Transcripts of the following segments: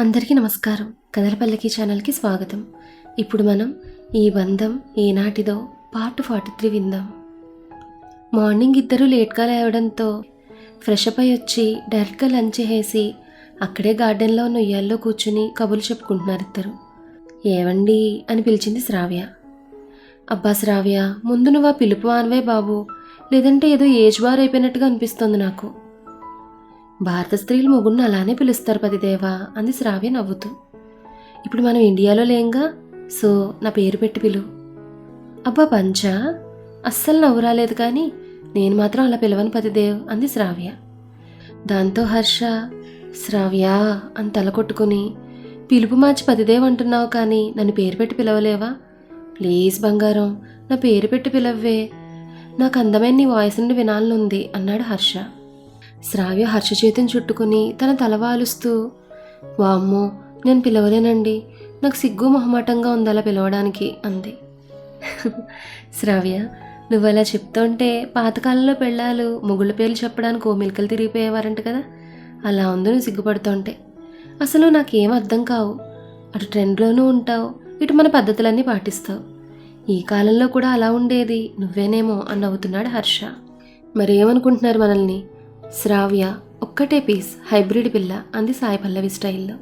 అందరికీ నమస్కారం. కదలపల్లకి ఛానల్కి స్వాగతం. ఇప్పుడు మనం ఈ బంధం ఏనాటిదో పార్ట్ ఫార్టీ త్రీ విందాం. మార్నింగ్ ఇద్దరూ లేట్గా లేవడంతో ఫ్రెష్ అప్ అయి వచ్చి డైరెక్ట్గా లంచ్ వేసి అక్కడే గార్డెన్లో ఉన్న ఉయ్యాల్లో కూర్చుని కబుర్లు చెప్పుకుంటున్నారు ఇద్దరు. ఏవండి అని పిలిచింది శ్రావ్య. అబ్బా శ్రావ్య ముందు నువ్వు ఆ పిలుపు ఆనవే బాబు. లేదంటే ఏదో ఏజ్ బార్ అయిపోయినట్టుగా అనిపిస్తోంది నాకు. భారత స్త్రీలు మొగుడిని అలానే పిలుస్తారు పతిదేవా అంది శ్రావ్య నవ్వుతూ. ఇప్పుడు మనం ఇండియాలో లేంగా? సో నా పేరు పెట్టి పిలు. అబ్బా పంచా అస్సలు నవ్వు రాలేదు కానీ నేను మాత్రం అలా పిలవను పతిదేవ్ అంది శ్రావ్య. దాంతో హర్ష శ్రావ్య అని తల కొట్టుకుని పిలుపు మార్చి పతిదేవ్ అంటున్నావు కానీ నన్ను పేరు పెట్టి పిలవలేవా? ప్లీజ్ బంగారం నా పేరు పెట్టి పిలవ్వే. నాకు అందమైన నీ వాయిస్ నుండి వినాలనుంది అన్నాడు హర్ష. శ్రావ్య హర్ష చేతిని చుట్టుకుని తన తలవాలుస్తూ వామ్మో నేను పిలవలేనండి. నాకు సిగ్గు మొహమాటంగా ఉంది అలా పిలవడానికి అంది. శ్రావ్య నువ్వు అలా చెప్తుంటే పాతకాలంలో పెళ్ళాలు మొగుళ్ళ పేర్లు చెప్పడానికి ఓ మిల్కలు తిరిగిపోయేవారంట కదా. అలా ఉంది నువ్వు సిగ్గుపడుతుంటే. అసలు నాకేం అర్థం కావు. అటు ట్రెండ్లోనూ ఉంటావు ఇటు మన పద్ధతులన్నీ పాటిస్తావు. ఈ కాలంలో కూడా అలా ఉండేది నువ్వేనేమో అని నవ్వుతున్నాడు హర్ష. మరేమనుకుంటున్నారు మనల్ని? శ్రావ్య ఒక్కటే పీస్ హైబ్రిడ్ పిల్ల అంది సాయి పల్లవి స్టైల్లో.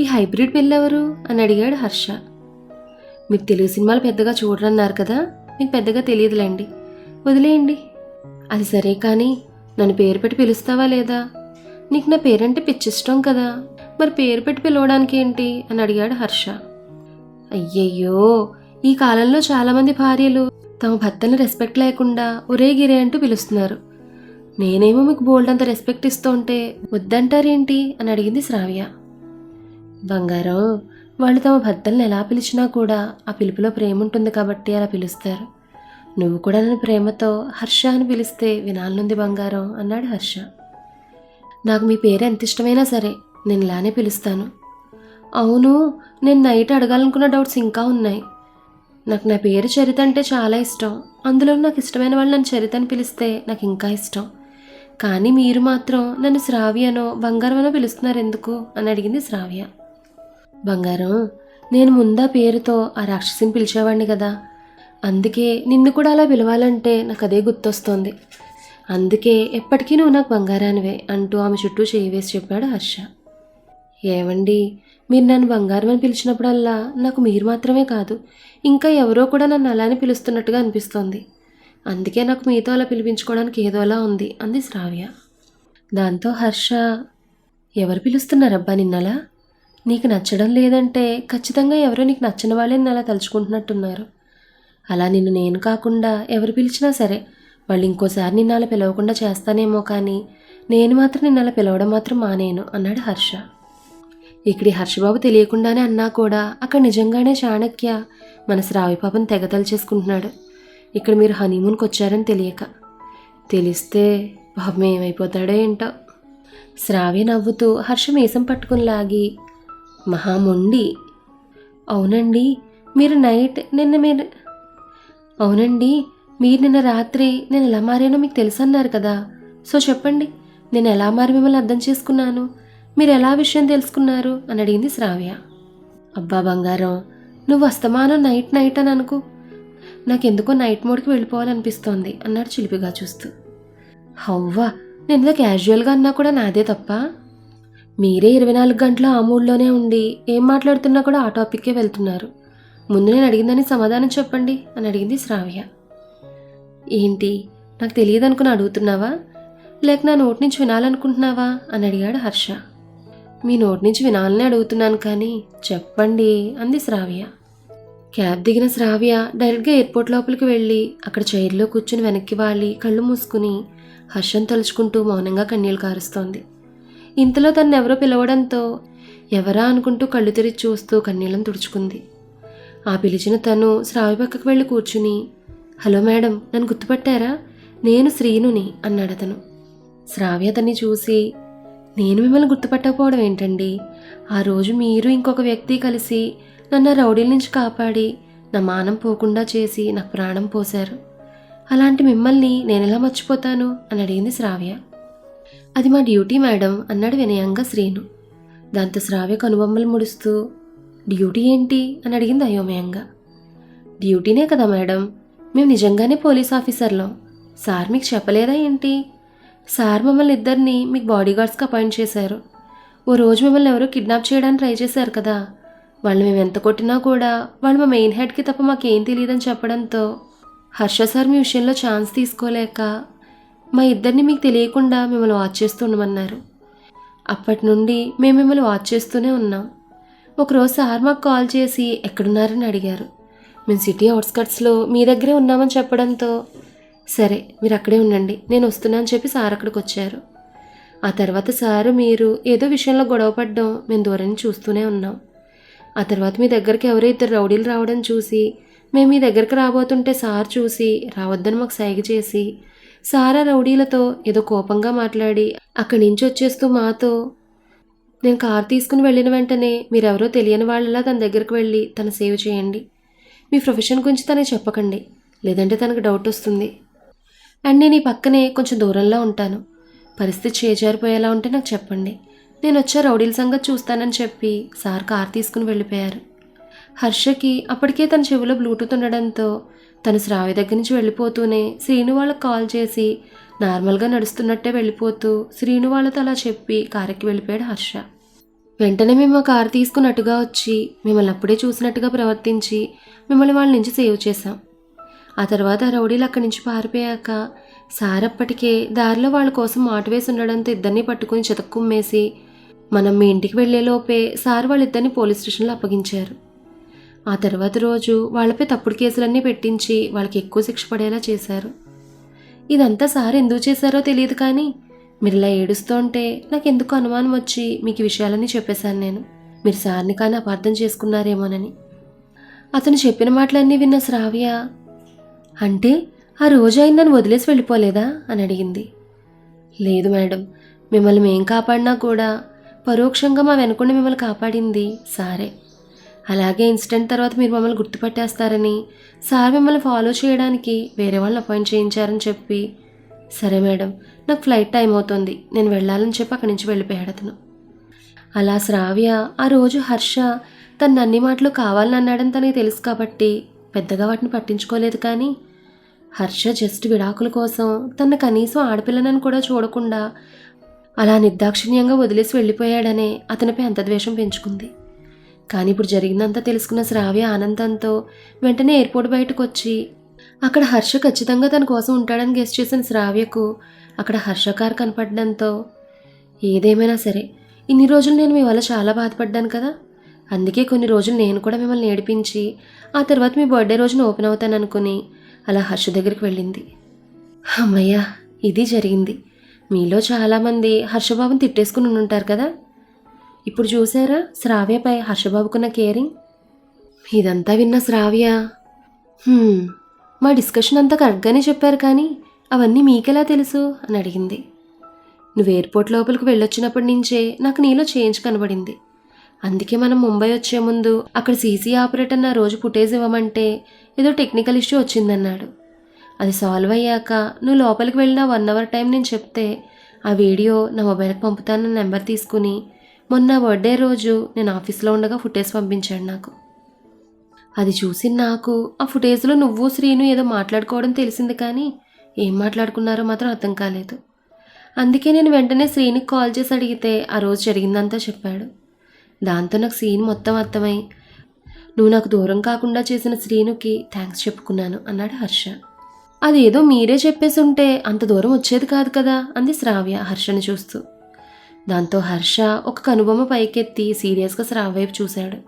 ఈ హైబ్రిడ్ పిల్ల ఎవరు? అని అడిగాడు హర్ష. మీరు తెలుగు సినిమాలు పెద్దగా చూడరన్నారు కదా? మీకు పెద్దగా తెలియదులేండి. వదిలేయండి. అది సరే కానీ నన్ను పేరు పెట్టి పిలుస్తావా లేదా? నీకు నా పేరంటే పిచ్చిష్టం కదా. మరి పేరు పెట్టి పిలవడానికి ఏంటి? అని అడిగాడు హర్ష. అయ్యయ్యో ఈ కాలంలో చాలామంది భార్యలు తమ భర్తను రెస్పెక్ట్ లేకుండా ఒరే గిరే అంటూ పిలుస్తున్నారు. నేనేమో మీకు బోల్డ్ అంత రెస్పెక్ట్ ఇస్తుంటే వద్దంటారేంటి అని అడిగింది శ్రావ్య. బంగారం వాళ్ళు తమ భర్తలను ఎలా పిలిచినా కూడా ఆ పిలుపులో ప్రేమ ఉంటుంది కాబట్టి అలా పిలుస్తారు. నువ్వు కూడా నన్ను ప్రేమతో హర్ష అని పిలిస్తే వినాలనుంది బంగారం అన్నాడు హర్ష. నాకు మీ పేరు ఎంత ఇష్టమైనా సరే నేను ఇలానే పిలుస్తాను. అవును నేను నైట్ అడగాలనుకున్న డౌట్స్ ఇంకా ఉన్నాయి. నాకు నా పేరు చరిత అంటే చాలా ఇష్టం. అందులో నాకు ఇష్టమైన వాళ్ళు నన్ను చరిత అని పిలిస్తే నాకు ఇంకా ఇష్టం. కానీ మీరు మాత్రం నన్ను శ్రావ్యనో బంగారమనో పిలుస్తున్నారు ఎందుకు అని అడిగింది శ్రావ్య. బంగారం నేను ముందా పేరుతో ఆ రాక్షసిని పిలిచేవాడిని కదా. అందుకే నిన్ను కూడా అలా పిలవాలంటే నాకు అదే గుర్తొస్తోంది. అందుకే ఎప్పటికీ నువ్వు నాకు బంగారానివే అంటూ ఆమె చుట్టూ చేయి వేసి చెప్పాడు హర్ష. ఏమండి మీరు నన్ను బంగారం అని పిలిచినప్పుడల్లా నాకు మీరు మాత్రమే కాదు ఇంకా ఎవరో కూడా నన్ను అలానే పిలుస్తున్నట్టుగా అనిపిస్తోంది. అందుకే నాకు మీతో అలా పిలిపించుకోవడానికి ఏదోలా ఉంది అంది శ్రావ్య. దాంతో హర్ష ఎవరు పిలుస్తున్నారబ్బా నిన్నలా? నీకు నచ్చడం లేదంటే ఖచ్చితంగా ఎవరో నీకు నచ్చిన వాళ్ళే నిన్ను అలా తలుచుకుంటున్నట్టున్నారు. అలా నిన్ను నేను కాకుండా ఎవరు పిలిచినా సరే వాళ్ళు ఇంకోసారి నిన్ను అలా పిలవకుండా చేస్తానేమో కానీ నేను మాత్రం నిన్ను అలా పిలవడం మాత్రం మానేను అన్నాడు హర్ష. ఇక్కడి హర్షబాబు తెలియకుండానే అన్నా కూడా అక్కడ నిజంగానే చాణక్య మన శ్రావి పాపను తెగతలు చేసుకుంటున్నాడు ఇక్కడ మీరు హనీమూన్కి వచ్చారని తెలియక. తెలిస్తే పాపం ఏమైపోతాడో ఏంటో. శ్రావ్య నవ్వుతూ హర్ష మీసం పట్టుకుని లాగి మహామొండి అవునండి మీరు నైట్ నిన్న మీరు అవునండి మీరు నిన్న రాత్రి నేను ఎలా మారానో మీకు తెలుసు అన్నారు కదా. సో చెప్పండి నేను ఎలా మారి మిమ్మల్ని అర్థం చేసుకున్నాను? మీరు ఎలా విషయం తెలుసుకున్నారు? అని అడిగింది శ్రావ్య. అబ్బా బంగారం నువ్వు అస్తమానం నైట్ నైట్ అని అనుకో. నాకెందుకో నైట్ మోడ్కి వెళ్ళిపోవాలనిపిస్తోంది అన్నాడు చిలిపిగా చూస్తూ. హవ్వా నేను ఇలా క్యాజువల్గా అన్నా కూడా నాదే తప్ప? మీరే ఇరవై నాలుగు గంటలు ఆ మూడ్లోనే ఉండి ఏం మాట్లాడుతున్నా కూడా ఆ టాపిక్కే వెళ్తున్నారు. ముందు నేను అడిగిందని సమాధానం చెప్పండి అని అడిగింది శ్రావ్య. ఏంటి నాకు తెలియదు అనుకుని అడుగుతున్నావా? లేక నా నోటి నుంచి వినాలనుకుంటున్నావా అని అడిగాడు హర్ష. మీ నోటి నుంచి వినాలని అడుగుతున్నాను కానీ చెప్పండి అంది శ్రావ్య. క్యాబ్ దిగిన శ్రావ్య డైరెక్ట్గా ఎయిర్పోర్ట్ లోపలికి వెళ్ళి అక్కడ చైర్లో కూర్చుని వెనక్కి వాలి కళ్ళు మూసుకుని హర్షం తలుచుకుంటూ మౌనంగా కన్నీళ్ళు కారుస్తోంది. ఇంతలో తను ఎవరో పిలవడంతో ఎవరా అనుకుంటూ కళ్ళు తెరిచి చూస్తూ కన్నీళ్ళను తుడుచుకుంది. ఆ పిలిచిన తను శ్రావ్య పక్కకు వెళ్ళి కూర్చుని హలో మేడం నన్ను గుర్తుపట్టారా? నేను శ్రీనుని అన్నాడు అతను. శ్రావ్య అతన్ని చూసి నేను మిమ్మల్ని గుర్తుపట్టకపోవడం ఏంటండి? ఆ రోజు మీరు ఇంకొక వ్యక్తి కలిసి నన్ను రౌడీల నుంచి కాపాడి నా మానం పోకుండా చేసి నాకు ప్రాణం పోశారు. అలాంటి మిమ్మల్ని నేను ఎలా మర్చిపోతాను? అని అడిగింది శ్రావ్య. అది మా డ్యూటీ మేడం అన్నాడు వినయంగా శ్రీను. దాంతో శ్రావ్య కనుబొమ్మలు ముడుస్తూ డ్యూటీ ఏంటి? అని అడిగింది అయోమయంగా. డ్యూటీనే కదా మేడం. మేము నిజంగానే పోలీస్ ఆఫీసర్లం. సార్ మీకు చెప్పలేదా ఏంటి? సార్ మమ్మల్ని ఇద్దరిని మీకు బాడీగార్డ్స్కి అపాయింట్ చేశారు. ఓ రోజు మిమ్మల్ని ఎవరో కిడ్నాప్ చేయడానికి ట్రై చేశారు కదా. వాళ్ళు మేము ఎంత కొట్టినా కూడా వాళ్ళు మా మెయిన్ హెడ్కి తప్ప మాకేం తెలియదని చెప్పడంతో హర్ష సార్ మీ విషయంలో ఛాన్స్ తీసుకోలేక మా ఇద్దరిని మీకు తెలియకుండా మిమ్మల్ని వాచ్ చేస్తూ ఉండమన్నారు అప్పటి నుండి మేము మిమ్మల్ని వాచ్ చేస్తూనే ఉన్నాం. ఒకరోజు సార్ మాకు కాల్ చేసి ఎక్కడున్నారని అడిగారు. మేము సిటీ అవుట్స్కట్స్లో మీ దగ్గరే ఉన్నామని చెప్పడంతో సరే మీరు అక్కడే ఉండండి నేను వస్తున్నాను అని చెప్పి సార్ అక్కడికి వచ్చారు. ఆ తర్వాత సారు మీరు ఏదో విషయంలో గొడవ పడ్డం మేము దూరం చూస్తూనే ఉన్నాం. ఆ తర్వాత మీ దగ్గరికి ఎవరో ఇద్దరు రౌడీలు రావడం చూసి మేము మీ దగ్గరికి రాబోతుంటే సార్ చూసి రావద్దని మాకు సైగ చేసి సారా రౌడీలతో ఏదో కోపంగా మాట్లాడి అక్కడి నుంచి వచ్చేస్తూ మాతో నేను కార్ తీసుకుని వెళ్ళిన వెంటనే మీరెవరో తెలియని వాళ్ళలా తన దగ్గరికి వెళ్ళి తన సేవ్ చేయండి. మీ ప్రొఫెషన్ గురించి తనకి చెప్పకండి. లేదంటే తనకు డౌట్ వస్తుంది. అండ్ నేను ఈ పక్కనే కొంచెం దూరంలో ఉంటాను. పరిస్థితి చేజారిపోయేలా ఉంటే నాకు చెప్పండి. నేను వచ్చే రౌడీల సంగతి చూస్తానని చెప్పి సార్ కార్ తీసుకుని వెళ్ళిపోయారు. హర్షకి అప్పటికే తన చెవిలో బ్లూటూత్ ఉండడంతో తను శ్రావి దగ్గర నుంచి వెళ్ళిపోతూనే శ్రీను వాళ్ళకి కాల్ చేసి నార్మల్గా నడుస్తున్నట్టే వెళ్ళిపోతూ శ్రీను వాళ్ళతో అలా చెప్పి కారెక్కి వెళ్ళిపోయాడు హర్ష. వెంటనే మేము ఆ కారు తీసుకున్నట్టుగా వచ్చి మిమ్మల్ని అప్పుడే చూసినట్టుగా ప్రవర్తించి మిమ్మల్ని వాళ్ళ నుంచి సేవ్ చేశాం. ఆ తర్వాత రౌడీలు అక్కడి నుంచి పారిపోయాక సార్ అప్పటికే దారిలో వాళ్ళ కోసం మాట వేసి ఉండడంతో ఇద్దరిని పట్టుకుని చితక్కుమ్మేసి మనం మీ ఇంటికి వెళ్ళేలోపే సార్ వాళ్ళిద్దరిని పోలీస్ స్టేషన్లో అప్పగించారు. ఆ తర్వాత రోజు వాళ్ళపై తప్పుడు కేసులన్నీ పెట్టించి వాళ్ళకి ఎక్కువ శిక్ష పడేలా చేశారు. ఇదంతా సార్ ఎందుకు చేశారో తెలియదు కానీ మీరు ఇలా ఏడుస్తుంటే నాకు ఎందుకు అనుమానం వచ్చి మీకు విషయాలన్నీ చెప్పేశాను నేను. మీరు సార్ని కానీ అపార్థం చేసుకున్నారేమోనని. అతను చెప్పిన మాటలన్నీ విన్న శ్రావ్య అంటే ఆ రోజు ఆయన నన్ను వదిలేసి వెళ్ళిపోలేదా? అని అడిగింది. లేదు మేడం మిమ్మల్ని మేం కాపాడినా కూడా పరోక్షంగా మా వెనుకుండి మిమ్మల్ని కాపాడింది. సారే. అలాగే ఇన్సిడెంట్ తర్వాత మీరు మమ్మల్ని గుర్తుపట్టేస్తారని సార్ మిమ్మల్ని ఫాలో చేయడానికి వేరే వాళ్ళని అపాయింట్ చేయించారని చెప్పి. సరే మేడం నాకు ఫ్లైట్ టైం అవుతుంది. నేను వెళ్ళాలని చెప్పి అక్కడి నుంచి వెళ్ళిపోయాడు అతను అలా శ్రావ్య ఆ రోజు హర్ష తన అన్ని మాటలు కావాలని అన్నాడని తనకి తెలుసు కాబట్టి పెద్దగా వాటిని పట్టించుకోలేదు కానీ హర్ష జస్ట్ విడాకుల కోసం తన కనీసం ఆడపిల్లనని కూడా చూడకుండా అలా నిర్దాక్షిణ్యంగా వదిలేసి వెళ్ళిపోయాడనే అతనిపై అంత ద్వేషం పెంచుకుంది. కానీ ఇప్పుడు జరిగిందంతా తెలుసుకున్న శ్రావ్య ఆనందంతో వెంటనే ఎయిర్పోర్ట్ బయటకు వచ్చి అక్కడ హర్ష ఖచ్చితంగా తన కోసం ఉంటాడని గెస్ట్ చేసిన శ్రావ్యకు అక్కడ హర్షకారు కనపడడంతో ఏదేమైనా సరే ఇన్ని రోజులు నేను మీ వల్ల చాలా బాధపడ్డాను కదా. అందుకే కొన్ని రోజులు నేను కూడా మిమ్మల్ని ఏడిపించి ఆ తర్వాత మీ బర్త్డే రోజున ఓపెన్ అవుతాను అనుకుని అలా హర్ష దగ్గరికి వెళ్ళింది. అమ్మయ్యా ఇది జరిగింది. మీలో చాలామంది హర్షబాబుని తిట్టేసుకుని ఉంటారు కదా. ఇప్పుడు చూసారా శ్రావ్యపై హర్షబాబుకున్న కేరింగ్? ఇదంతా విన్న శ్రావ్య మా డిస్కషన్ అంతా కరెక్ట్గానే చెప్పారు కానీ అవన్నీ మీకెలా తెలుసు? అని అడిగింది. నువ్వు ఎయిర్పోర్ట్ లోపలికి వెళ్ళొచ్చినప్పటి నుంచే నాకు నీలో చేంజ్ కనబడింది. అందుకే మనం ముంబై వచ్చే ముందు అక్కడ సీసీ ఆపరేటర్ నా రోజు ఫుటేజ్ ఇవ్వమంటే ఏదో టెక్నికల్ ఇష్యూ వచ్చిందన్నాడు. అది సాల్వ్ అయ్యాక నువ్వు లోపలికి వెళ్ళిన వన్ అవర్ టైం నేను చెప్తే ఆ వీడియో నా మొబైల్కి పంపుతానన్న నెంబర్ తీసుకుని మొన్న బర్త్డే రోజు నేను ఆఫీస్లో ఉండగా ఫుటేజ్ పంపించాడు నాకు. అది చూసి నాకు ఆ ఫుటేజ్లో నువ్వు శ్రీను ఏదో మాట్లాడుకోవడం తెలిసింది కానీ ఏం మాట్లాడుకున్నారో మాత్రం అర్థం కాలేదు. అందుకే నేను వెంటనే శ్రీనికి కాల్ చేసి అడిగితే ఆ రోజు జరిగిందంతా చెప్పాడు. దాంతో నాకు సీన్ మొత్తం అర్థమై నువ్వు నాకు దూరం కాకుండా చేసిన శ్రీనుకి థ్యాంక్స్ చెప్పుకున్నాను అన్నాడు హర్ష. అదేదో మీరే చెప్పేసి ఉంటే అంత దూరం వచ్చేది కాదు కదా అంది శ్రావ్య హర్షని చూస్తూ. దాంతో హర్ష ఒక కనుబొమ్మ పైకెత్తి సీరియస్గా శ్రావ్య వైపు చూశాడు.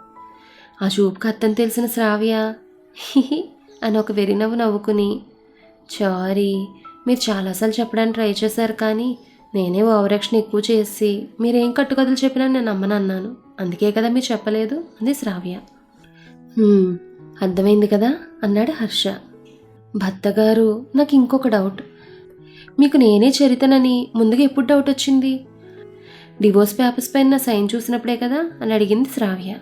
ఆ చూపుకు అర్థం తెలిసిన శ్రావ్య హిహి అని ఒక వెరినవ్వు నవ్వుకుని సారీ మీరు చాలాసార్లు చెప్పడానికి ట్రై చేశారు కానీ నేనే ఓవరాక్షన్ ఎక్కువ చేసి మీరేం కట్టుకథలు చెప్పినా నేను నమ్మనన్నాను అందుకే కదా మీరు చెప్పలేదు? అంది శ్రావ్య. అర్థమైంది కదా అన్నాడు హర్ష. భర్తగారు నాకు ఇంకొక డౌట్ మీకు నేనే చరితనని ముందుగా ఎప్పుడు డౌట్ వచ్చింది? డివోర్స్ పేపర్స్ పైన నా సైన్ చూసినప్పుడే కదా అని అడిగింది శ్రావ్య.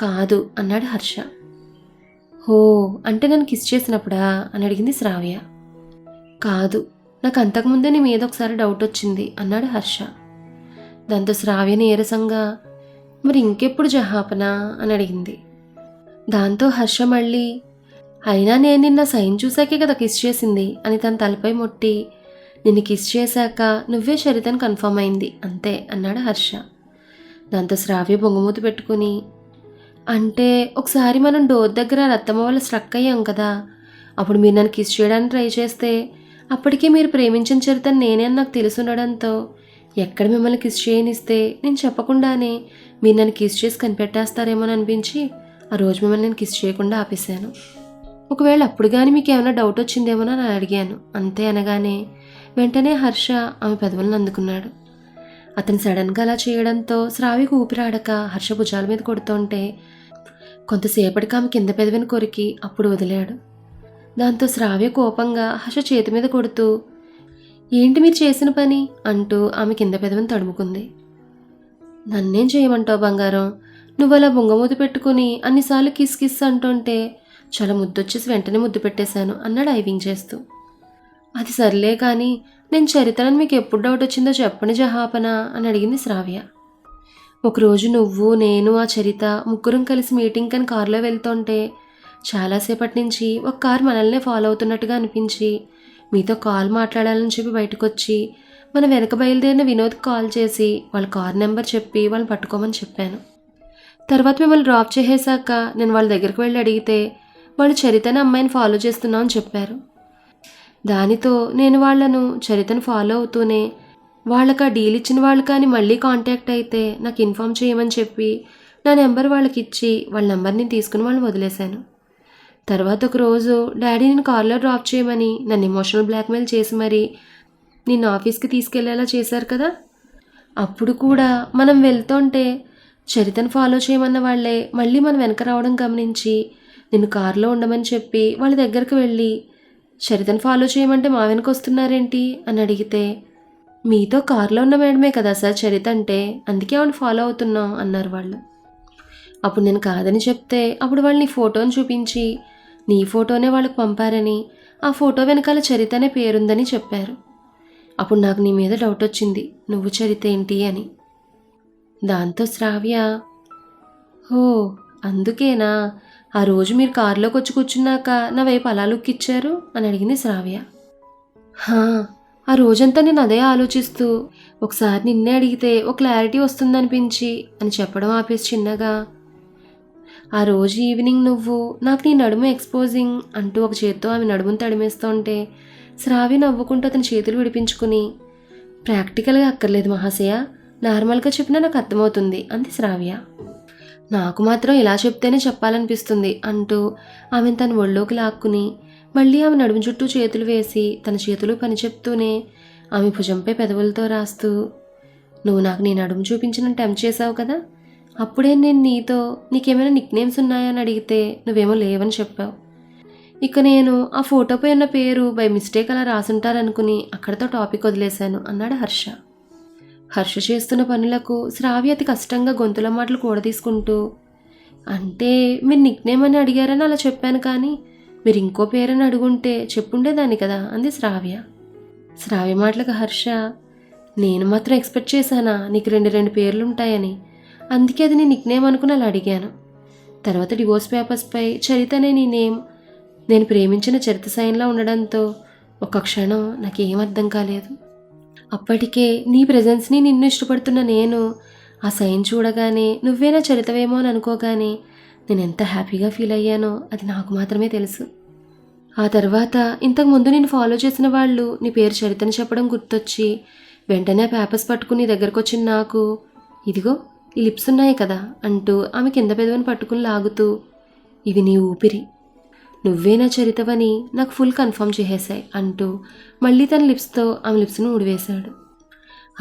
కాదు అన్నాడు హర్ష. హో అంటే నన్ను కిస్ చేసినప్పుడా? అని అడిగింది శ్రావ్య. కాదు నాకు అంతకుముందే నీ మీద ఒకసారి డౌట్ వచ్చింది అన్నాడు హర్ష. దాంతో శ్రావ్య నీరసంగా మరి ఇంకెప్పుడు జహాపనా? అని అడిగింది. దాంతో హర్ష మళ్ళీ అయినా నేను నిన్న సైన్ చూశాకే కదా కిస్ చేసింది అని తన తలపై ముట్టి నిన్ను కిస్ చేశాక నువ్వే చరితని కన్ఫర్మ్ అయింది అంతే అన్నాడు హర్ష. దాంతో శ్రావ్య బొంగమూతి పెట్టుకుని అంటే ఒకసారి మనం డోర్ దగ్గర రత్తమ్మ వల్ల స్ట్రక్ అయ్యాం కదా అప్పుడు మీరు నన్ను కిస్ చేయడానికి ట్రై చేస్తే అప్పటికే మీరు ప్రేమించిన చరితను నేనే అని నాకు తెలిసి ఉండడంతో ఎక్కడ మిమ్మల్ని కిస్ చేయనిస్తే నేను చెప్పకుండానే మీరు నన్ను కిస్ చేసి కనిపెట్టేస్తారేమో అని అనిపించి ఆ రోజు మిమ్మల్ని నేను కిస్ చేయకుండా ఆపేశాను. ఒకవేళ అప్పుడు కానీ మీకు ఏమైనా డౌట్ వచ్చిందేమో అని అడిగాను. అంతే అనగానే వెంటనే హర్ష ఆమె పెదవులను అందుకున్నాడు. అతను సడన్గా అలా చేయడంతో శ్రావికి ఊపిరాడక హర్ష భుజాల మీద కొడుతుంటే కొంతసేపటికి ఆమె కింద పెదవిని కొరికి అప్పుడు వదిలాడు. దాంతో శ్రావ్య కోపంగా హర్ష చేతి మీద కొడుతూ ఏంటి మీరు చేసిన పని? అంటూ ఆమె కింద పెదవిని తడుముకుంది. నన్నేం చేయమంటావు బంగారం? నువ్వు అలా బొంగమూతి పెట్టుకుని అన్నిసార్లు కిస్ కిస్ అంటుంటే చాలా ముద్దొచ్చేసి వెంటనే ముద్దు పెట్టేశాను అన్నాడు ఐవింగ్ చేస్తూ. అది సర్లే కానీ నేను చరిత్రను మీకు ఎప్పుడు డౌట్ వచ్చిందో చెప్పండి జహాపన అని అడిగింది శ్రావ్య. ఒకరోజు నువ్వు నేను ఆ చరిత ముగ్గురం కలిసి మీటింగ్ అని కారులో వెళ్తుంటే చాలాసేపటి నుంచి ఒక కార్ మనల్నే ఫాలో అవుతున్నట్టుగా అనిపించి మీతో కాల్ మాట్లాడాలని చెప్పి బయటకు వచ్చి మన వెనక బయలుదేరిన వినోద్ కాల్ చేసి వాళ్ళ కార్ నెంబర్ చెప్పి వాళ్ళని పట్టుకోమని చెప్పాను. తర్వాత మిమ్మల్ని డ్రాప్ చేసేశాక నేను వాళ్ళ దగ్గరికి వెళ్ళి అడిగితే వాళ్ళు చరితను అమ్మాయిని ఫాలో చేస్తున్నాం అని చెప్పారు. దానితో నేను వాళ్ళను చరితను ఫాలో అవుతూనే వాళ్ళకి ఆ డీల్ ఇచ్చిన వాళ్ళు కానీ మళ్ళీ కాంటాక్ట్ అయితే నాకు ఇన్ఫామ్ చేయమని చెప్పి నా నెంబర్ వాళ్ళకి ఇచ్చి వాళ్ళ నెంబర్ని తీసుకుని వాళ్ళని వదిలేశాను. తర్వాత ఒక రోజు డాడీ నేను కార్లో డ్రాప్ చేయమని నన్ను ఎమోషనల్ బ్లాక్మెయిల్ చేసి మరి నిన్ను ఆఫీస్కి తీసుకెళ్ళేలా చేశారు కదా? అప్పుడు కూడా మనం వెళ్తుంటే చరితను ఫాలో చేయమన్న వాళ్ళే మళ్ళీ మనం వెనక రావడం గమనించి నిన్ను కారులో ఉండమని చెప్పి వాళ్ళ దగ్గరికి వెళ్ళి చరితను ఫాలో చేయమంటే మా వెనక వస్తున్నారేంటి? అని అడిగితే మీతో కారులో ఉన్న మేడమే కదా సార్ చరిత అంటే అందుకే ఆవిడ ఫాలో అవుతున్నాం అన్నారు వాళ్ళు. అప్పుడు నేను కాదని చెప్తే అప్పుడు వాళ్ళు నీ ఫోటోని చూపించి నీ ఫోటోనే వాళ్ళకి పంపారని ఆ ఫోటో వెనకాల చరిత అనే పేరుందని చెప్పారు. అప్పుడు నాకు నీ మీద డౌట్ వచ్చింది. నువ్వు చరిత ఏంటి అని. దాంతో శ్రావ్య ఓ అందుకేనా? ఆ రోజు మీరు కారులోకి వచ్చి కూర్చున్నాక నా వైపు అలా లుక్ ఇచ్చారు? అని అడిగింది శ్రావ్య. హా ఆ రోజంతా నేను అదే ఆలోచిస్తూ ఒకసారి నిన్నే అడిగితే ఒక క్లారిటీ వస్తుందనిపించి అని చెప్పడం ఆపేసి చిన్నగా ఆ రోజు ఈవినింగ్ నువ్వు నాకు నీ నడుము ఎక్స్పోజింగ్ అంటూ ఒక చేత్తో ఆమె నడుమును తడిమేస్తుంటే శ్రావి నవ్వుకుంటూ అతని చేతులు విడిపించుకుని ప్రాక్టికల్గా అక్కర్లేదు మహాశయ నార్మల్గా చెప్పినా నాకు అర్థమవుతుంది అంది శ్రావ్య. నాకు మాత్రం ఇలా చెప్తేనే చెప్పాలనిపిస్తుంది అంటూ ఆమెను తన ఒళ్ళోకి లాక్కుని మళ్ళీ ఆమె నడుము చుట్టూ చేతులు వేసి తన చేతులు పని చెప్తూనే ఆమె భుజంపై పెదవులతో రాస్తూ నువ్వు నాకు నీ నడుము చూపించిన టెంప్ట్ చేసావు కదా? అప్పుడే నేను నీతో నీకేమైనా నిక్ నేమ్స్ ఉన్నాయా? అని అడిగితే నువ్వేమో లేవని చెప్పావు. ఇక నేను ఆ ఫోటోపై ఉన్న పేరు బై మిస్టేక్ అలా రాసుంటారనుకుని అక్కడితో టాపిక్ వదిలేశాను అన్నాడు హర్ష. హర్ష చేస్తున్న పనులకు శ్రావ్య అతి కష్టంగా గొంతుల మాటలు కూడా తీసుకుంటూ అంటే మీరు నిక్నేమ్ అని అడిగారని అలా చెప్పాను కానీ మీరు ఇంకో పేరని అడుగుంటే చెప్పుండేదాన్ని కదా అంది శ్రావ్య. శ్రావ్య మాటలకు హర్ష నేను మాత్రం ఎక్స్పెక్ట్ చేశానా నీకు రెండు రెండు పేర్లు ఉంటాయని అందుకే అది నేను నిక్నేమ్ అనుకుని అలా అడిగాను. తర్వాత డివోర్స్ పేపర్స్పై చరిత అనే నీ నేమ్ నేను ప్రేమించిన చరిత సైన్లో ఉండడంతో ఒక క్షణం నాకేం అర్థం కాలేదు. అప్పటికే నీ ప్రజెన్స్ని నిన్ను ఇష్టపడుతున్న నేను. ఆ సైన్ చూడగానే నువ్వేనా చరితవేమో అని అనుకోగానే నేను ఎంత హ్యాపీగా ఫీల్ అయ్యానో అది నాకు మాత్రమే తెలుసు. ఆ తర్వాత ఇంతకు ముందు నేను ఫాలో చేసిన వాళ్ళు నీ పేరు చరితని చెప్పడం గుర్తొచ్చి వెంటనే పేపర్స్ పట్టుకుని నీ దగ్గరకు వచ్చిన నాకు ఇదిగో ఈ లిప్స్ ఉన్నాయి కదా అంటూ ఆమె కింద పెదవిని పట్టుకుని లాగుతూ ఇవి నీ ఊపిరి. నువ్వే నా చరితవని నాకు ఫుల్ కన్ఫర్మ్ చేసేశాయి అంటూ మళ్ళీ తన లిప్స్తో ఆమె లిప్స్ను ఊడివేశాడు.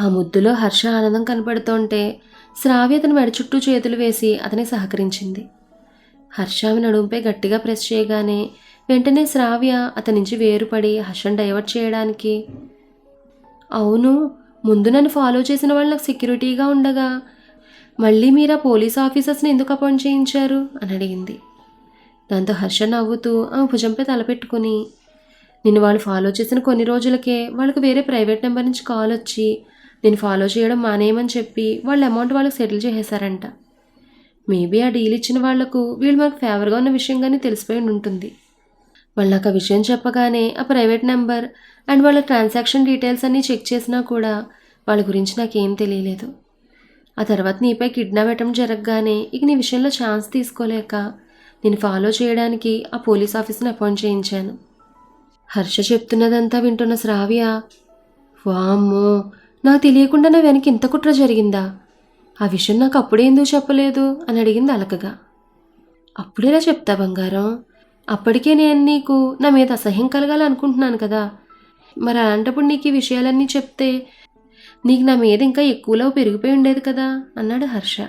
ఆ ముద్దులో హర్ష ఆనందం కనపడుతుంటే శ్రావ్య అతని మెడ చుట్టూ చేతులు వేసి అతని సహకరించింది. హర్ష ఆమె నడుంపై గట్టిగా ప్రెస్ చేయగానే వెంటనే శ్రావ్య అతని నుంచి వేరుపడి హర్షను డైవర్ట్ చేయడానికి అవును ముందు నన్ను ఫాలో చేసిన వాళ్ళు నాకు సెక్యూరిటీగా ఉండగా మళ్ళీ మీరు ఆ పోలీస్ ఆఫీసర్స్ని ఎందుకు అపాయింట్ చేయించారు? అని అడిగింది. దాంతో హర్ష నవ్వుతూ ఆమె భుజంపై తలపెట్టుకుని నిన్ను వాళ్ళు ఫాలో చేసిన కొన్ని రోజులకే వాళ్ళకి వేరే ప్రైవేట్ నెంబర్ నుంచి కాల్ వచ్చి నేను ఫాలో చేయడం మానేయమని చెప్పి వాళ్ళ అమౌంట్ వాళ్ళకి సెటిల్ చేసేశారంట. మేబీ ఆ డీల్ ఇచ్చిన వాళ్ళకు వీళ్ళు మనకు ఫేవర్గా ఉన్న విషయం కానీ తెలిసిపోయి ఉంటుంది వాళ్ళు నాకు ఆ విషయం చెప్పగానే ఆ ప్రైవేట్ నెంబర్ అండ్ వాళ్ళ ట్రాన్సాక్షన్ డీటెయిల్స్ అన్నీ చెక్ చేసినా కూడా వాళ్ళ గురించి నాకేం తెలియలేదు. ఆ తర్వాత నీపై కిడ్నాప్ పెట్టడం జరగగానే ఇక నీ విషయంలో ఛాన్స్ తీసుకోలేక నేను ఫాలో చేయడానికి ఆ పోలీస్ ఆఫీస్ని అపాయింట్ చేయించాను. హర్ష చెప్తున్నదంతా వింటున్న శ్రావ్య వామ్మో నాకు తెలియకుండా నా వెనక ఇంత కుట్ర జరిగిందా? ఆ విషయం నాకు అప్పుడే ఎందుకు చెప్పలేదు? అని అడిగింది అలకగా. అప్పుడేలా చెప్తా బంగారం? అప్పటికే నేను నీకు నా మీద అసహ్యం కలగాలనుకుంటున్నాను కదా. మరి అలాంటప్పుడు నీకు ఈ విషయాలన్నీ చెప్తే నీకు నా మీద ఇంకా ఎక్కువలో పెరిగిపోయి ఉండేది కదా? అన్నాడు హర్ష.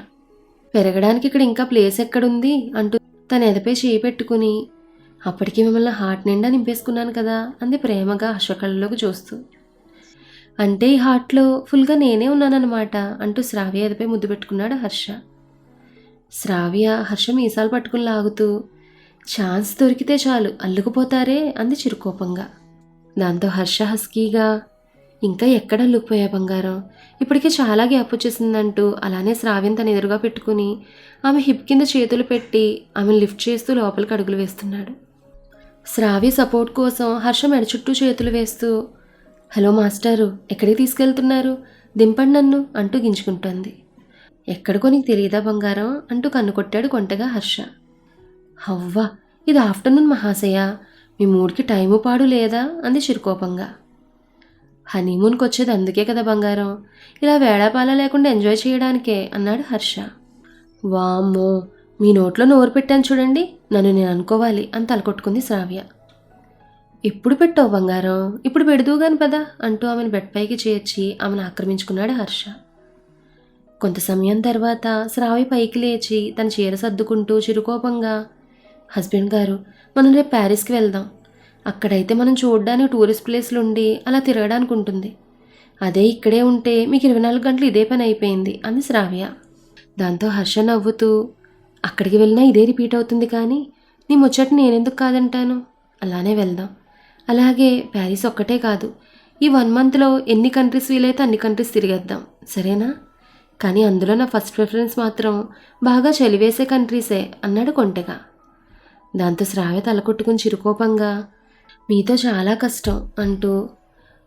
పెరగడానికి ఇక్కడ ఇంకా ప్లేస్ ఎక్కడుంది? అంటూ తన ఎదపై చేయి పెట్టుకుని అప్పటికి మిమ్మల్ని హార్ట్ నిండా నింపేసుకున్నాను కదా అంది ప్రేమగా హర్షకళ్ళలోకి చూస్తూ. అంటే ఈ హార్ట్లో ఫుల్గా నేనే ఉన్నానన్నమాట అంటూ శ్రావ్య ఎదపై ముద్దు పెట్టుకున్నాడు హర్ష. శ్రావ్య హర్ష మీసాలు పట్టుకుని లాగుతూ ఛాన్స్ దొరికితే చాలు అల్లుకుపోతారే అంది చిరుకోపంగా. దాంతో హర్ష హస్కీగా ఇంకా ఎక్కడ అల్లుకుపోయా బంగారం? ఇప్పటికే చాలా గ్యాప్ వచ్చేసిందంటూ అలానే శ్రావ్యం తన ఎదురుగా పెట్టుకుని ఆమె హిప్ కింద చేతులు పెట్టి ఆమెను లిఫ్ట్ చేస్తూ లోపలికి అడుగులు వేస్తున్నాడు. శ్రావ్య సపోర్ట్ కోసం హర్ష మెడ చుట్టూ చేతులు వేస్తూ హలో మాస్టారు ఎక్కడికి తీసుకెళ్తున్నారు? దింపండి నన్ను అంటూ గింజుకుంటోంది. ఎక్కడికో నీకు తెలియదా బంగారం? అంటూ కన్ను కొట్టాడు కొంటగా హర్ష. హవ్వ ఇది ఆఫ్టర్నూన్ మహాశయ. మీ మూడికి టైము పాడు లేదా? అంది చిరుకోపంగా. హనీమూన్కి వచ్చేది అందుకే కదా బంగారం. ఇలా వేళాపాల లేకుండా ఎంజాయ్ చేయడానికే అన్నాడు హర్ష. వామ్మో మీ నోట్లో నోరు పెట్టాను చూడండి. నన్ను నేను అనుకోవాలి అని తలకొట్టుకుంది శ్రావ్య. ఎప్పుడు పెట్టావు బంగారం? ఇప్పుడు పెడుదుగాని పదా అంటూ ఆమెను బెడ్పైకి చేర్చి ఆమెను ఆక్రమించుకున్నాడు హర్ష. కొంత సమయం తర్వాత శ్రావ్య పైకి లేచి తన చీర సర్దుకుంటూ చిరుకోపంగా హస్బెండ్ గారు మనం రేపు ప్యారిస్కి వెళ్దాం. అక్కడైతే మనం చూడడానికి టూరిస్ట్ ప్లేస్లు ఉండి అలా తిరగడానికి ఉంటుంది. అదే ఇక్కడే ఉంటే మీకు ఇరవై నాలుగు గంటలు ఇదే పని అయిపోయింది అంది శ్రావ్య. దాంతో హర్ష నవ్వుతూ అక్కడికి వెళ్ళినా ఇదే రిపీట్ అవుతుంది కానీ నీ ముచ్చట నేనెందుకు కాదంటాను? అలానే వెళ్దాం. అలాగే ప్యారిస్ ఒక్కటే కాదు. ఈ వన్ మంత్లో ఎన్ని కంట్రీస్ వీలైతే అన్ని కంట్రీస్ తిరిగేద్దాం. సరేనా? కానీ అందులో నా ఫస్ట్ ప్రిఫరెన్స్ మాత్రం బాగా చలివేసే కంట్రీసే అన్నాడు కొంటెగా. దాంతో శ్రావ్య తలకొట్టుకుని చిరుకోపంగా మీతో చాలా కష్టం అంటూ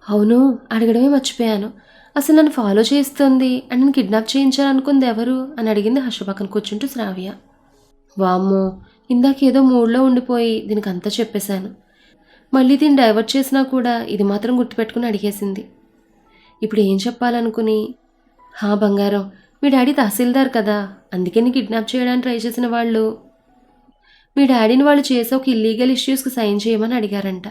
అవును అడగడమే మర్చిపోయాను. అసలు నన్ను ఫాలో చేస్తుంది అండ్ నన్ను కిడ్నాప్ చేయించాలనుకుంది ఎవరు అని అడిగింది హర్ష పక్కన కూర్చుంటూ శ్రావ్య. వామ్మో ఇందాక ఏదో మూడ్లో ఉండిపోయి దీనికి అంతా చెప్పేశాను. మళ్ళీ దీన్ని డైవర్ట్ చేసినా కూడా ఇది మాత్రం గుర్తుపెట్టుకుని అడిగేసింది. ఇప్పుడు ఏం చెప్పాలనుకుని? హా బంగారం మీ డాడీ తహసీల్దార్ కదా అందుకే నీ కిడ్నాప్ చేయడానికి ట్రై చేసిన వాళ్ళు. మీ డాడీని వాళ్ళు చేసే ఒక ఇల్లీగల్ ఇష్యూస్కి సైన్ చేయమని అడిగారంట.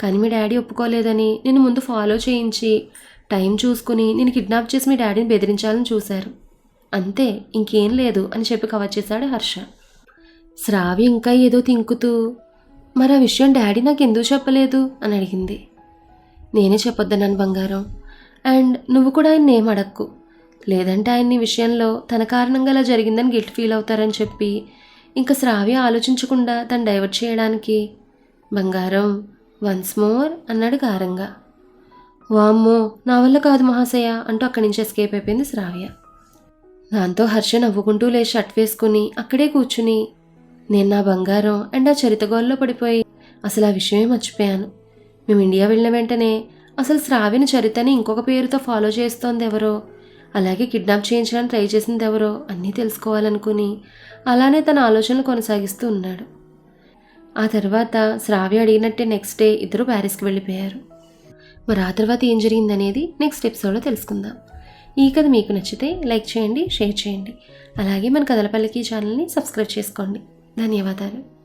కానీ మీ డాడీ ఒప్పుకోలేదని నేను ముందు ఫాలో చేయించి టైం చూసుకుని నేను కిడ్నాప్ చేసి మీ డాడీని బెదిరించాలని చూశారు. అంతే ఇంకేం లేదు అని చెప్పి కవర్ చేశాడు హర్ష. శ్రావి ఇంకా ఏదో తింకుతూ మరి ఆ విషయం డాడీ నాకు ఎందుకు చెప్పలేదు? అని అడిగింది. నేనే చెప్పొద్దన్నాను బంగారం. అండ్ నువ్వు కూడా ఆయన ఏం అడక్కు? లేదంటే ఆయన ఈ విషయంలో తన కారణంగా అలా జరిగిందని గిల్ట్ ఫీల్ అవుతారని చెప్పి ఇంకా శ్రావ్య ఆలోచించకుండా తను డైవర్ట్ చేయడానికి. బంగారం వన్స్ మోర్ అన్నాడు గారంగా. వామ్మో నా వల్ల కాదు మహాశయ అంటూ అక్కడి నుంచి ఎస్కేప్ అయిపోయింది శ్రావ్య. దాంతో హర్ష నవ్వుకుంటూ లేచి షర్ట్ వేసుకుని అక్కడే కూర్చుని నేను నా బంగారం అండ్ ఆ చరితగోల్లో పడిపోయి అసలు ఆ విషయమే మర్చిపోయాను. మేము ఇండియా వెళ్ళిన వెంటనే అసలు శ్రావ్యని చరితని ఇంకొక పేరుతో ఫాలో చేస్తోంది ఎవరో అలాగే కిడ్నాప్ చేయించడానికి ట్రై చేసింది ఎవరో అన్నీ తెలుసుకోవాలనుకుని అలానే తన ఆలోచనలు కొనసాగిస్తూ ఉన్నాడు. ఆ తర్వాత శ్రావ్య అడిగినట్టే నెక్స్ట్ డే ఇద్దరు ప్యారిస్కి వెళ్ళిపోయారు. మరి ఆ తర్వాత ఏం జరిగిందనేది నెక్స్ట్ ఎపిసోడ్లో తెలుసుకుందాం. ఈ కథ మీకు నచ్చితే లైక్ చేయండి షేర్ చేయండి. అలాగే మన కథలపల్లికి ఛానల్ని సబ్స్క్రైబ్ చేసుకోండి. ధన్యవాదాలు.